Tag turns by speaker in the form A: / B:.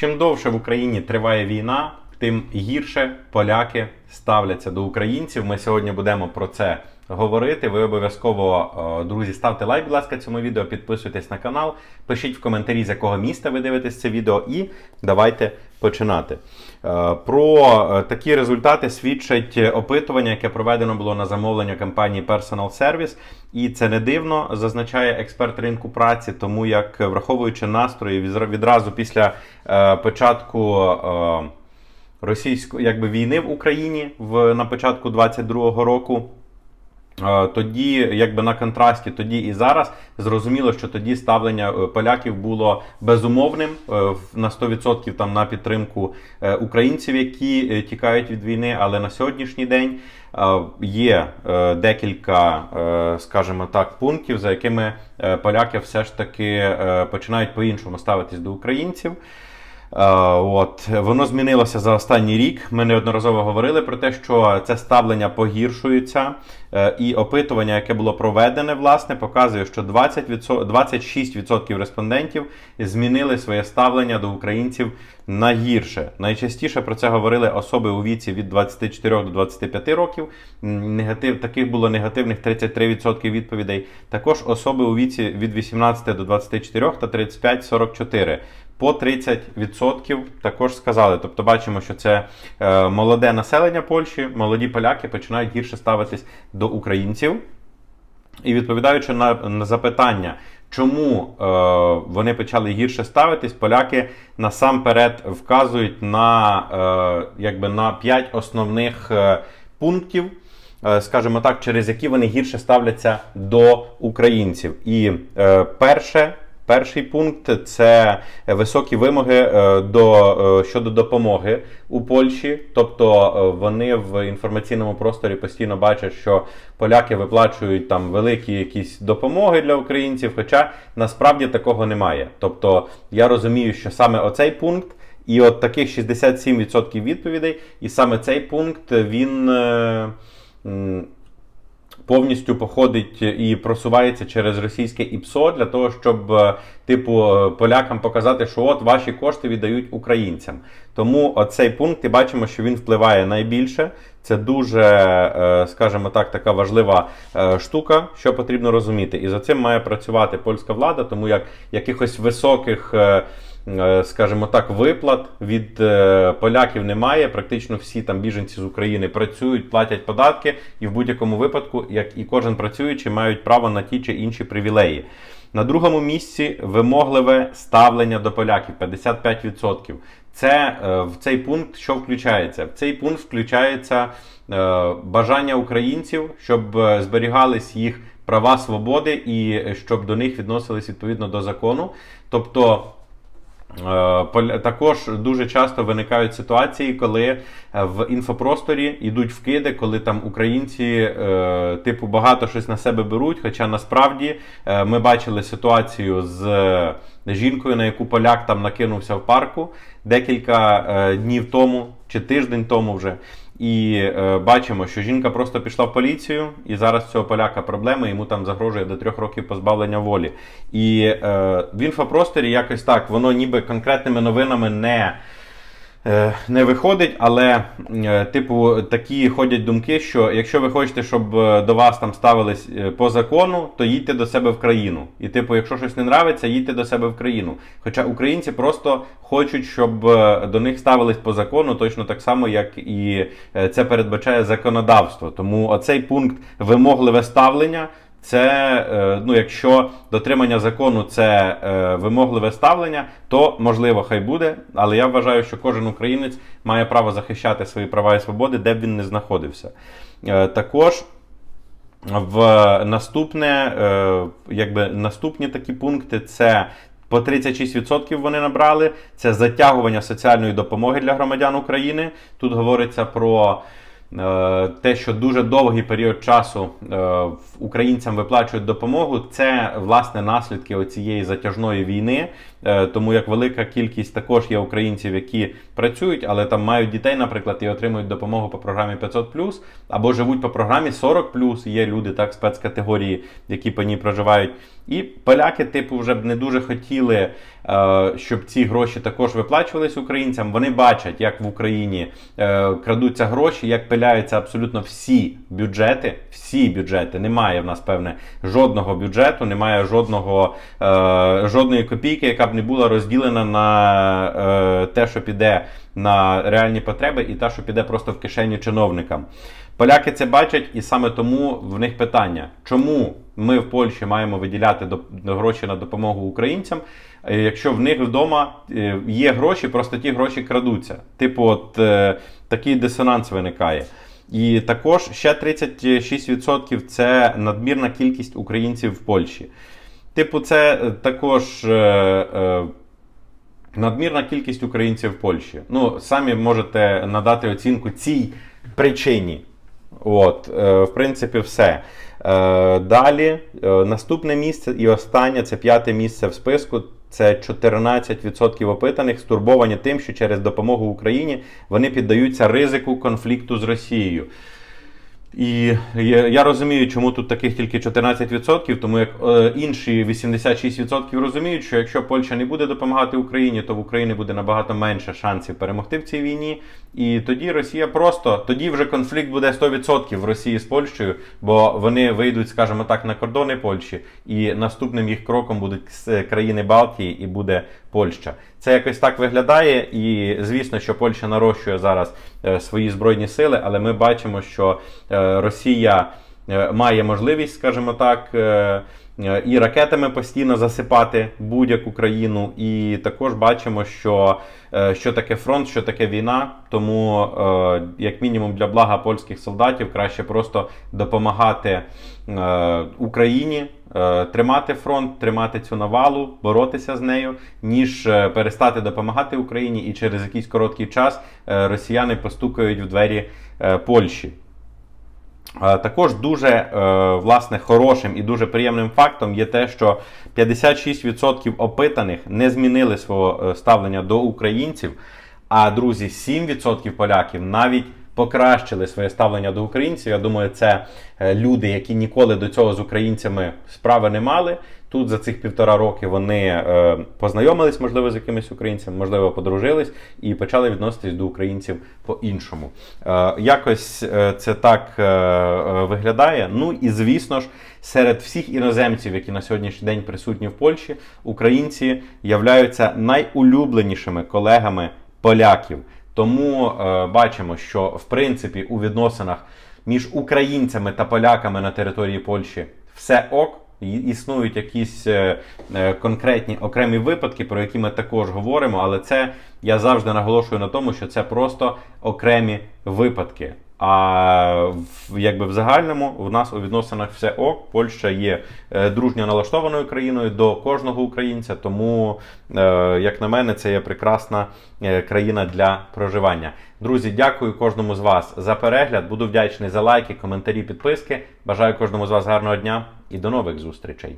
A: чим довше в Україні триває війна, тим гірше поляки ставляться до українців. Ми сьогодні будемо про це говорити. Ви обов'язково, е, друзі, ставте лайк, будь ласка, цьому відео, підписуйтесь на канал, пишіть в коментарі, з якого міста ви дивитесь це відео, і давайте починати. Е, Про е, такі результати свідчать опитування, яке проведено було на замовлення компанії Personal Service. І це не дивно, зазначає експерт ринку праці, тому як враховуючи настрої відра- відразу після початку. Російської якби війни в Україні в на початку 22-го року. Тоді, якби на контрасті, тоді і зараз зрозуміло, що тоді ставлення е, поляків було безумовним е, на 100% там на підтримку е, українців, які тікають від війни. Але на сьогоднішній день є декілька, скажімо так, пунктів, за якими поляки все ж таки починають по-іншому ставитись до українців. Е, От воно змінилося за останній рік. Ми неодноразово говорили про те, що це ставлення погіршується, Е, і опитування, яке було проведене, власне, показує, що 20%, 26% респондентів змінили своє ставлення до українців на гірше. Найчастіше про це говорили особи у віці від 24 до 25 років. Негатив таких було негативних 33% відповідей. Також особи у віці від 18 до 24 та 35-44 по 30% також сказали. Тобто бачимо, що це е, молоде населення Польщі, молоді поляки починають гірше ставитись до українців. І відповідаючи на, на запитання, чому е, вони почали гірше ставитись, поляки насамперед вказують на, е, якби на 5 основних е, пунктів, е, скажімо так, через які вони гірше ставляться до українців. І е, перше. Перший пункт це високі вимоги е, до, е, щодо допомоги у Польщі. Тобто е, вони в інформаційному просторі постійно бачать, що поляки виплачують там великі якісь допомоги для українців, хоча насправді такого немає. Тобто я розумію, що саме оцей пункт. І от таких 67% відповідей, і саме цей пункт він повністю походить і просувається через російське ІПСО для того, щоб е, типу е, полякам показати, що от ваші кошти віддають українцям. Тому оцей пункт і бачимо, що він впливає найбільше. Це дуже, е, скажімо так, така важлива е, штука, що потрібно розуміти. І за цим має працювати польська влада, тому як якихось високих. Е, Скажімо так, виплат від е, поляків немає. Практично всі там біженці з України працюють, платять податки, і в будь-якому випадку, як і кожен працюючий, мають право на ті чи інші привілеї. На другому місці вимогливе ставлення до поляків 55%. Це е, в цей пункт що включається? В цей пункт включається бажання українців, щоб зберігались їх права свободи і щоб до них відносились відповідно до закону. Тобто. Е, Також дуже часто виникають ситуації, коли е, в інфопросторі йдуть вкиди, коли там українці е, типу багато щось на себе беруть. Хоча насправді ми бачили ситуацію з жінкою, на яку поляк там накинувся в парку декілька днів тому чи тиждень тому вже. І е, бачимо, що жінка просто пішла в поліцію, і зараз цього поляка проблеми, йому там загрожує до трьох років позбавлення волі. І е, в інфопросторі якось так, воно ніби конкретними новинами не. Е, Не виходить, але е, типу такі ходять думки, що якщо ви хочете, щоб е, до вас там ставились по закону, то їдьте до себе в країну. І типу, якщо щось не нравиться, їдьте до себе в країну. Хоча українці просто хочуть, щоб до них ставились по закону, точно так само, як і це передбачає законодавство. Тому оцей пункт вимогливе ставлення. Це, е, ну, якщо дотримання закону це е, вимогливе ставлення, то можливо хай буде. Але я вважаю, що кожен українець має право захищати свої права і свободи, де б він не знаходився. Е, Також в наступне, якби наступні такі пункти це. По 36% вони набрали. Це затягування соціальної допомоги для громадян України. Тут говориться про те, що дуже довгий період часу е, українцям виплачують допомогу. Це власне наслідки оцієї затяжної війни. Е, Тому як велика кількість також є українців, які працюють, але там мають дітей, наприклад, і отримують допомогу по програмі 500 або живуть по програмі 40 Є люди так спецкатегорії, які по ній проживають. І поляки, типу, вже б не дуже хотіли, е, щоб ці гроші також виплачувались українцям. Вони бачать, як в Україні е, крадуться гроші, як пиляються абсолютно всі бюджети. Всі бюджети. Немає в нас певне жодного бюджету, немає жодного, жодної копійки, яка б не була розділена на е, те, що піде на реальні потреби, і те, що піде просто в кишеню чиновникам. Поляки це бачать, і саме тому в них питання, чому ми в Польщі маємо виділяти гроші на допомогу українцям, е, якщо в них вдома е, є гроші, просто ті гроші крадуться. Типу, от такий дисонанс виникає. І також ще 36% це надмірна кількість українців в Польщі. Типу, це е, також. Е, е, Надмірна кількість українців в Польщі. Ну, самі можете надати оцінку цій причині. От, е, в принципі, все. Е, далі, е, наступне місце і останнє це п'яте місце в списку. Це 14% опитаних стурбовані тим, що через допомогу Україні вони піддаються ризику конфлікту з Росією. І я, розумію, чому тут таких тільки 14%, тому як е, інші 86% розуміють, що якщо Польща не буде допомагати Україні, то в Україні буде набагато менше шансів перемогти в цій війні. І тоді Росія просто тоді вже конфлікт буде 100% в Росії з Польщею, бо вони вийдуть, скажімо так, на кордони Польщі, і наступним їх кроком будуть країни Балтії і буде Польща. Це якось так виглядає, і звісно, що Польща нарощує зараз е, свої збройні сили, але ми бачимо, що е, Росія має можливість, скажімо так, е, е, і ракетами постійно засипати будь-яку країну. І також бачимо, що, е, що таке фронт, що таке війна. Тому, е, як мінімум, для блага польських солдатів краще просто допомагати е, Україні. е, Тримати фронт, тримати цю навалу, боротися з нею, ніж е, перестати допомагати Україні, і через якийсь короткий час е, росіяни постукають в двері е, Польщі. Е, Також дуже е, власне хорошим і дуже приємним фактом є те, що 56% опитаних не змінили свого е, ставлення до українців. А друзі, 7% поляків навіть покращили своє ставлення до українців. Я думаю, це е, люди, які ніколи до цього з українцями справи не мали. Тут за цих півтора роки вони е, познайомились, можливо, з якимись українцями, можливо, подружились і почали відноситись до українців по-іншому. Е, якось це так виглядає. Ну і звісно ж, серед всіх іноземців, які на сьогоднішній день присутні в Польщі, українці являються найулюбленішими колегами поляків. Тому е, бачимо, що в принципі у відносинах між українцями та поляками на території Польщі все ок. Існують якісь е, е, конкретні окремі випадки, про які ми також говоримо, але це я завжди наголошую на тому, що це просто окремі випадки. А в, якби в загальному в нас у відносинах все ок. Польща є е, дружньо налаштованою країною до кожного українця. Тому, е, як на мене, це є прекрасна е, країна для проживання. Друзі, дякую кожному з вас за перегляд. Буду вдячний за лайки, коментарі, підписки. Бажаю кожному з вас гарного дня і до нових зустрічей.